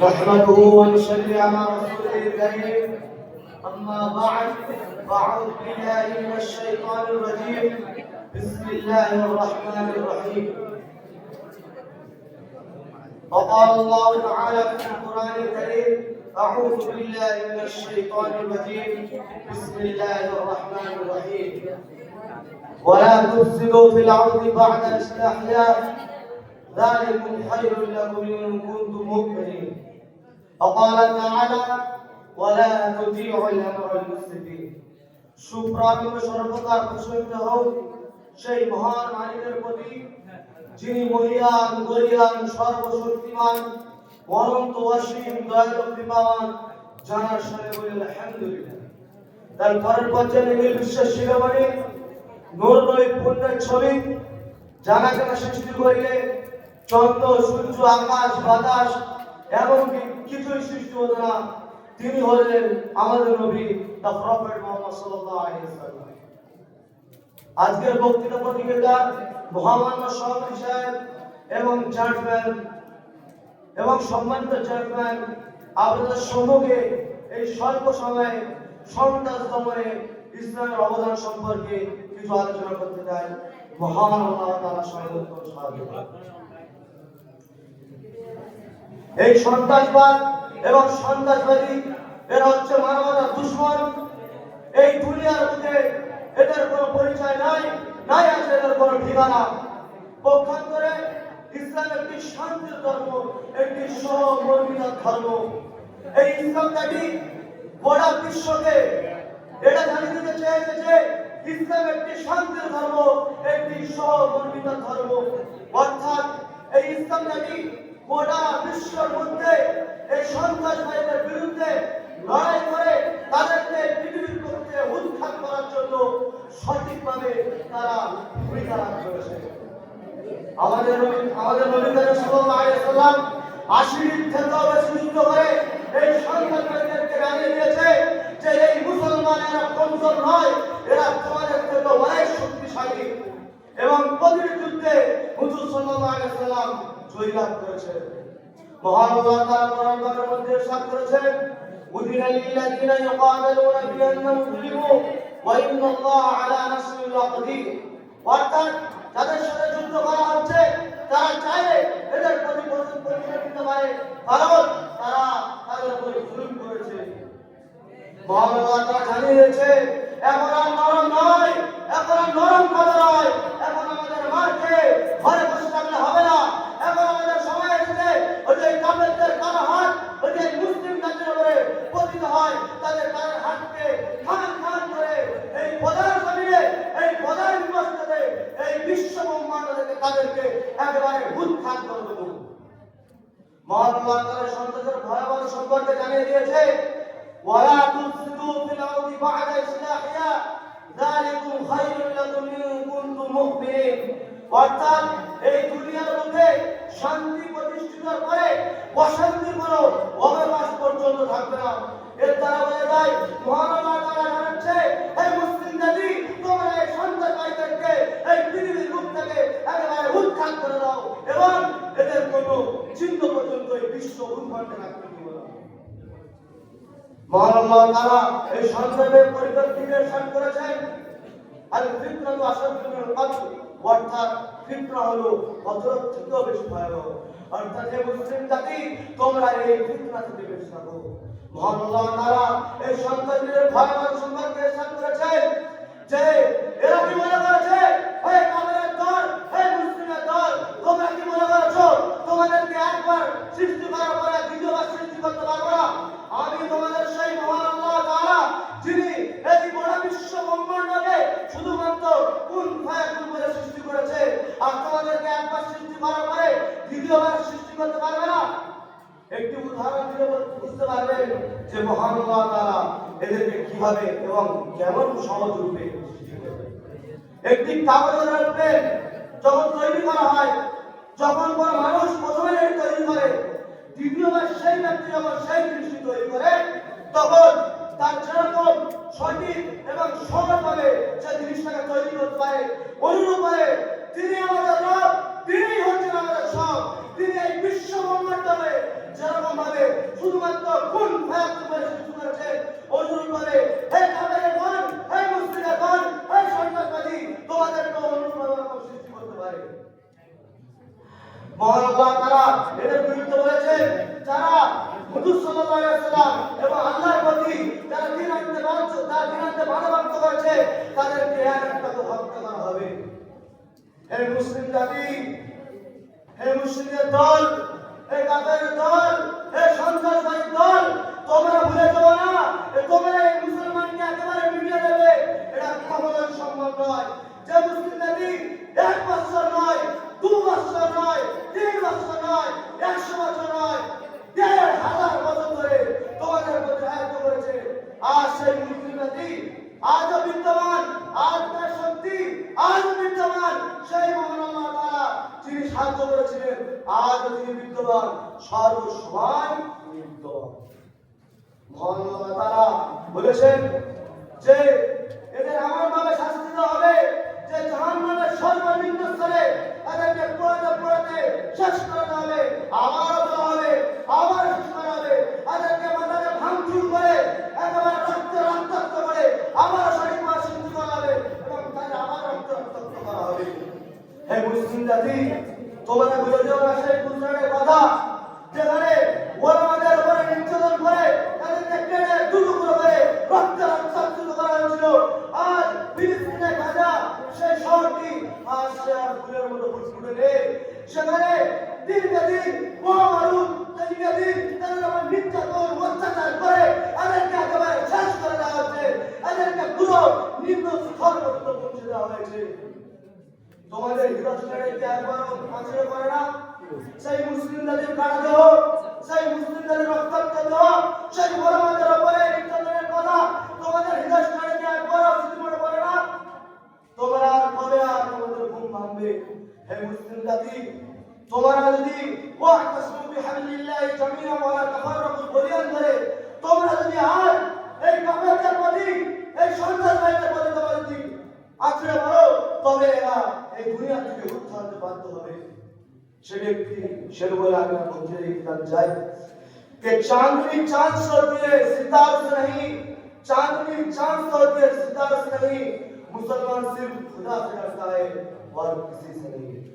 نحمده ونصلي على رسوله الكريم. أما بعد فأعوذ بالله من الشيطان الرجيم. بسم الله الرحمن الرحيم. وقال الله تعالى في القرآن الكريم أعوذ بالله من الشيطان الرجيم. بسم الله الرحمن الرحيم. ولا تفسدوا في الأرض بعد إصلاحها ذلكم خير لكم إن كنتم مؤمنين. وقال تعالى ولا تطيعوا الأمر المفسدين সুপ্রাপ্ত সর্বকার প্রসন্ন হোক সেই মহান মালিকের প্রতি যিনি মহিয়ান গরিয়ান সর্বশক্তিমান অনন্ত অসীম দয়ালু কৃপাবান জানার সাথে বলেন আলহামদুলিল্লাহ তার পরের পর্যায়ে নীল বিশ্বের শিরোমণি নূর নবী পুণ্যের ছবি জানা জানা সৃষ্টি করিলে চন্দ্র সূর্য আকাশ বাতাস এমনকি কিছুই সৃষ্টি হতো না তিনি হলেন আমাদের নবী দ্য প্রফেট মোহাম্মদ সাল্লাল্লাহু আলাইহি ওয়াসাল্লাম। আজকের বক্তৃতা প্রতিযোগিতার মহামান্য সভাপতি সাহেব এবং চেয়ারম্যান এবং সম্মানিত চেয়ারম্যান আপনাদের সম্মুখে এই স্বল্প সময়ে সন্ত্রাস দমনে ইসলামের অবদান সম্পর্কে কিছু আলোচনা করতে চাই। মহান আল্লাহ তাআলা সর্বোত্তম সাহায্য এই সন্ত্রাসবাদ এবং সন্ত্রাসবাদী, এরা হচ্ছে মানবতার দুশ্মন। এই দুনিয়ার মধ্যে এদের কোনো পরিচয় নাই নাই আছে এদের কোনো ঠিকানা। পক্ষান্তরে ইসলাম একটি শান্তির ধর্ম, একটি সহমর্মিতার ধর্ম। এই ইসলামটাকে গোটা বিশ্বকে। এটা জানিয়ে দিতে চেয়েছে যে ইসলাম একটি শান্তির ধর্ম, একটি সহমর্মিতার ধর্ম। অর্থাৎ এই ইসলামটাকে গোটা বিশ্বের মধ্যে এই সন্ত্রাসবাদীদের বিরুদ্ধে লড়াই করে তাদেরকে পৃথিবীর মধ্যে উত্থান করার জন্য সঠিকভাবে তারা ভূমিকা রাখ করেছে। আমাদের আমাদের করিম সাল্লাল্লাহু আলাইহি সাল্লাম আশির বেশি যুদ্ধ করে এই সন্তানদেরকে জানিয়ে দিয়েছে যে এই মুসলমানেরা কমজোর নয়, এরা তোমাদের থেকে অনেক শক্তিশালী। এবং প্রতিটি যুদ্ধে হুজুর সাল্লাল্লাহু আলাইহি সাল্লাম জয়লাভ করেছে মহান আল্লাহ তাআলা কোরআন পাকের মধ্যে করেছেন বিআন্নাহুম যুলিমু ওয়া আলা অর্থাৎ যাদের সাথে যুদ্ধ করা হচ্ছে, তারা চাইলে এদের প্রতি পরিচয় দিতে পারে। কারণ তারা তাদের উপরে জুলুম করেছে। মহান আল্লাহ তাআলা জানিয়ে দিয়েছে এখন আর নরম নয় এখন আর নরম কথা নয় এখন আমাদের মারকে ঘরে বসে থাকলে হবে না এখন আমাদের সময় এসেছে ওই যে কাফেরদের কারও হাত ওই যে মুসলিম জাতির উপরে পতিত হয় তাদের কারও হাতকে খান খান করে এই প্রধান জমিনে এই প্রধান বিবস্তাতে এই বিশ্ব ব্রহ্মাণ্ড থেকে তাদেরকে একেবারে উৎখাত করে আল্লাহ তাআলা সন্তানের ভয়াবহ সম্পর্কে জানিয়ে দিয়েছে, ওয়ালা ফিল আরদি বা'দা যালিকুম লাকুম ইন কুনতুম মুমিনিন অর্থাৎ এই দুনিয়ার মধ্যে শান্তি প্রতিষ্ঠিত করে অশান্তির কোনো অবকাশ পর্যন্ত থাকবে না। এর দ্বারা বোঝা যায়, মহান আল্লাহ তাআলা জানাচ্ছে এই মুসলিম জাতি তোমরা এই সন্ত্রাসবাদীদেরকে এই পৃথিবীর রূপ থেকে একেবারে উৎখাত করে দাও এবং এদের কোনো চিহ্ন পর্যন্ত এই বিশ্ব উদ্ভণ্ডে রাখতে দিও না এই যে এরা কি মনে করেছে হে কাফেরের দল হে মুসলিমের দল তোমরা কি মনে করেছ তোমাদেরকে একবার সৃষ্টি করার পরে দ্বিতীয়বার সৃষ্টি করতে পারব না আমি তোমাদের সেই মহান আল্লাহ তাআলা যিনি এই গোটা বিশ্ব ব্রহ্মাণ্ডকে শুধুমাত্র কোন ফায়াকুন বলে সৃষ্টি করেছে আর তোমাদেরকে একবার সৃষ্টি করার পরে দ্বিতীয়বার সৃষ্টি করতে পারবে না একটি উদাহরণ দিলে বুঝতে পারবেন যে মহান আল্লাহ তাআলা এদেরকে কীভাবে এবং কেমন সহজ রূপে একটি কাগজের রূপে যখন তৈরি করা হয়, যখন কোন মানুষ প্রথমে তৈরি করে দ্বিতীয়বার সেই ব্যক্তি যখন সেই জিনিসটি তৈরি করে, তখন তার যেরকম সঠিক এবং সরলভাবে সে জিনিসটাকে তৈরি করতে পারে, অনুরূপে তিনি আমাদের রব তিনি হচ্ছেন আমাদের সব তিনি এই বিশ্ব ব্রহ্মাণ্ডে যেরকম ভাবে শুধুমাত্র কোন ফায়াকুন বলে সৃষ্টি করেছে অনুরূপ ভাবে হে কাফেরের গণ হে মুসলিমের গণ হে সন্ত্রাসবাদী তোমাদেরকে অনুরূপ ভাবে ওরকম সৃষ্টি করতে পারে তাআলা এদের বিরুদ্ধে বলেছেন যারা এবং আল্লাহর প্রতি যারা দিন আনতে বাধ্য তারা দিন আনতে বাধাপ্রাপ্ত করেছে, তাদেরকে এক একটা করে হত্যা হবে। হে মুসলিম জাতি, হে মুসলিমের দল, হে কাফেরের দল, হে সন্ত্রাসবাদী দল, তোমরা ভুলে যাও না তোমরা এই মুসলমানকে একেবারে মিটিয়ে দেবে। নয়, যে মুসলিম জাতি এক বছর নয়, দু বছর নয়, তিন বছর নয়, একশো বছর নয়, দেড় হাজার বছর ধরে তোমাদের প্রতি আয়ত্ত করেছে। আর সেই মুসলিম জাতি আজও বিদ্যমান, আজ তার শক্তি, আজ বিদ্যমান, সেই মহান আল্লাহ তাআলা যিনি সাহায্য করেছিলেন, আজও তিনি বিদ্যমান, সর্বসময় বিদ্যমান। মহান আল্লাহ তাআলা বলেছেন যে এদের আমার নামে শাস্তি দেওয়া হবে যে জাহান্নামের সর্বনিম্ন স্তরে এদেরকে পোড়াতে পোড়াতে শেষ করে দেওয়া হবে আবারও দেওয়া হবে আবার শেষ করা হবে এদেরকে মাথাকে ভাঙচুর করে একেবারে রক্ত রক্তাক্ত করে আবার সঠিকভাবে শুদ্ধ করা হবে এবং তাদের আবার রক্ত রক্তাক্ত করা হবে হে মুসলিম জাতি তোমরা বুঝে যাও সেই গুজরাটের কথা যেখানে ওলামাদের উপরে নির্যাতন করে, তাদেরকে কেটে দুটুকরো করে রক্ত রক্তাক্ত করা হয়েছিল। আজ ফিলিস্তিনে গাজা সেই শহরটি আজ ফুলের মতো ফুটফুটে নেই। সেখানে দিনকে দিন মহামারুদ দিনকে দিন তাদের উপর নির্যাতন, অত্যাচার করে এদেরকে একেবারে শেষ করে দেওয়া হচ্ছে এদেরকে পুরো নিম্ন স্তর পর্যন্ত পৌঁছে দেওয়া হয়েছে। তোমাদের হিরোস্টারে কি একবার আশ্রয় করে না? সেই মুসলিমদের কাটা দেহ? সেই মুসলিমদের রক্তাক্ত দেহ? সেই গোলামাদের উপরে নির্যাতনের কথা তোমাদের হিরোস্টারে কি একবার মনে পড়ে না? তোমরা আর কবে আর তোমাদের ঘুম ভাঙবে? হে মুসলিম জাতি, তোমরা যদি ওয়াহতাসিমু বিহাবলিল্লাহি জামিআন ওয়া ব্যক্তি शर्वल आकर मुझे एक तरफ़ जाए। कि चांदनी चाँद से होती है, सितार से नहीं। चांदनी चाँद से होती है, सितार से नहीं। मुसलमान सिर्फ़ खुदा से डरता है और किसी से नहीं।